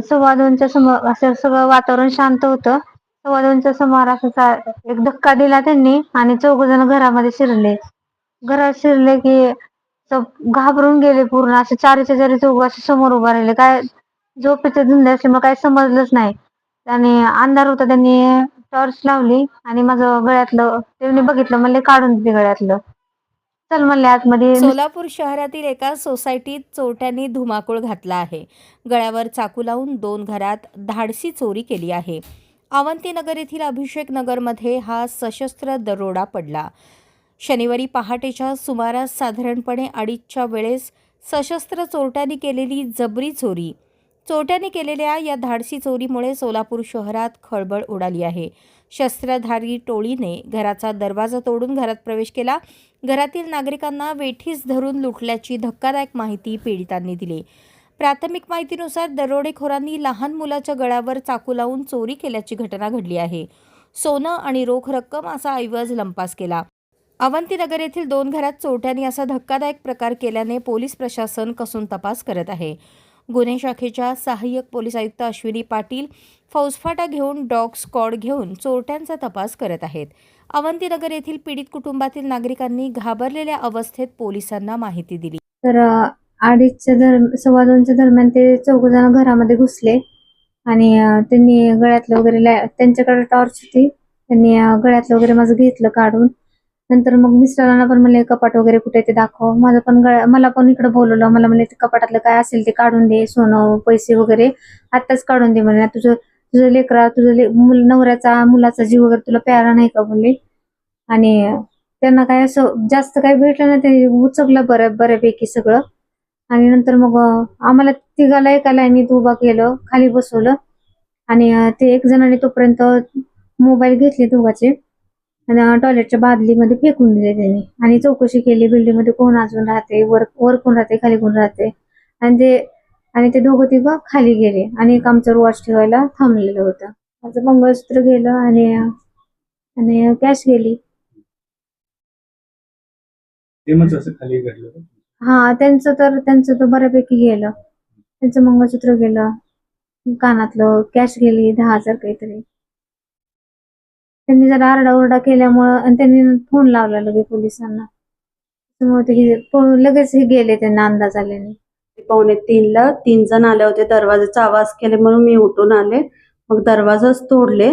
सव्वा दोनच्या सुमार असं सगळं वातावरण शांत होतं. सव्वा दोनच्या समोर असं एक धक्का दिला त्यांनी आणि चौघ जण घरामध्ये शिरले. घरात शिरले की घाबरून गेले पूर्ण. असे चारीच्या चारी चौघ असे समोर उभा राहिले. काय झोपेचे धुंदे असल्यामुळे काय समजलंच नाही. आणि अंधार होता त्यांनी टॉर्च लावली आणि माझं गळ्यातलं त्यांनी बघितलं मला काढून दिली गळ्यातलं. चल म्हणले आतमध्ये. सोलापूर शहरातील एका सोसायटीत चोरट्यांनी धुमाकूळ घातला आहे. गळ्यावर चाकू लावून दोन घरात धाडसी चोरी केली आहे. अवंतीनगर येथील अभिषेक नगरमध्ये हा सशस्त्र दरोडा पडला. शनिवारी पहाटेच्या सुमारास साधारणपणे अडीचच्या वेळेस सशस्त्र चोरट्यांनी केलेली जबरी चोरी. चोरट्याने केलेल्या या धाडसी चोरीमुळे सोलापूर शहरात खळबळ उडाली आहे. शस्त्रधारी टोळीने घराचा दरवाजा तोडून घरात प्रवेश केला. घरातील नागरिकांना वेठीस धरून लुटल्याची धक्कादायक माहिती पीडितांनी दिली. प्राथमिक माहितीनुसार दरोडेखोरांनी लहान मुलाच्या गळ्यावर चाकू लावून चोरी केल्याची घटना घडली आहे. सोनं आणि रोख रक्कम असा ऐवज लंपास केला. अवंतीनगर येथील दोन घरात चोरट्यांनी असा धक्कादायक प्रकार केल्याने पोलीस प्रशासन कसून तपास करत आहे. गुन्हे शाखेच्या सहाय्यक पोलीस आयुक्त अश्विनी पाटील फौजफाटा घेऊन डॉग स्कॉड घेऊन चोरट्यांचा तपास करत आहेत. अवंतीनगर येथील पीडित कुटुंबातील नागरिकांनी घाबरलेल्या अवस्थेत पोलिसांना माहिती दिली. तर अडीचच्या दर सव्वा दोनच्या दरम्यान ते चौघजण घरामध्ये घुसले आणि त्यांनी गळ्यातलं वगैरे त्यांच्याकडे टॉर्च होती. त्यांनी गळ्यातलं वगैरे माझं घेतलं काढून नंतर मग मिस्टरांना पण म्हणले कपाट वगैरे कुठे ते दाखव. माझं पण मला पण इकडे बोलवलं. मला म्हणले ते कपाटातलं काय असेल ते काढून दे सोनं पैसे वगैरे. आत्ताच काढून दे म्हणले तुझं तुझं लेकरा तुझं ले मुल नवऱ्याचा मुलाचा जीव वगैरे तुला प्यारा नाही का? बोलले आणि त्यांना काय असं जास्त काही भेटलं नाही ते उचकलं बरं बऱ्यापैकी सगळं. आणि नंतर मग आम्हाला तिघाला एका लाईनीत उभा केलं खाली बसवलं. आणि ते एक जणांनी तोपर्यंत मोबाईल घेतले दोघाचे. टॉयलेटच्या बादलीमध्ये फेकून दिले त्यांनी. आणि चौकशी केली बिल्डिंगमध्ये कोण अजून राहते वर वर कोण राहते खाली कोण राहते. आणि ते आणि ते दोघं तिघं खाली गेले. आणि एक आमचं वॉच ठेवायला थांबलेलं होतं. माझं मंगळसूत्र गेलं आणि आणि कॅश गेली? हा त्यांचं तर त्यांचं तर बऱ्यापैकी गेलं. त्यांचं मंगळसूत्र गेलं. कानातलं कॅश गेली दहा हजार काहीतरी. त्यांनी जरा आरडाओरडा केल्यामुळं आणि त्यांनी फोन लावला लगे पोलिसांना. त्यामुळे ते हे पळून लगेच हे गेले त्यांना अंदाज आल्याने. पावणे तीनला तीन जण आले होते दरवाजाचा आवाज केले म्हणून मी उठून आले. मग दरवाजाच तोडले.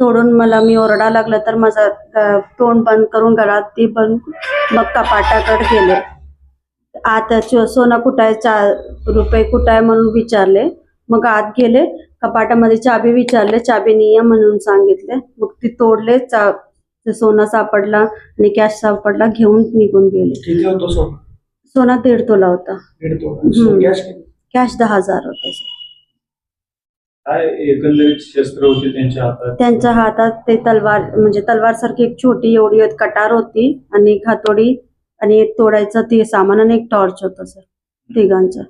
तोडून मला मी ओरडा लागला तर माझा अ, तोंड बंद करून गळा ती बंद मग कपाटाकडे गेले. आता सोना सोनं कुठं आहे चार रुपये कुठं आहे म्हणून विचारले. मग आत गेले. कपाटामध्ये चाबी विचारले चाबी नाही आहे म्हणून सांगितले. मग ती तोडले चा सोनं सापडला आणि कॅश सापडला घेऊन निघून गेले. सोनं? सोना दीड तोला होता? कॅश दहा हजार होते. काय एकंदरीत शस्त्र होते त्यांच्या हातात? त्यांच्या हातात ते तलवार म्हणजे तलवार सारखी एक छोटी एवढी कटार होती आणि एक हातोडी आणि एक तोडायचं ते सामान आणि एक टॉर्च होतं सर तिघांचं.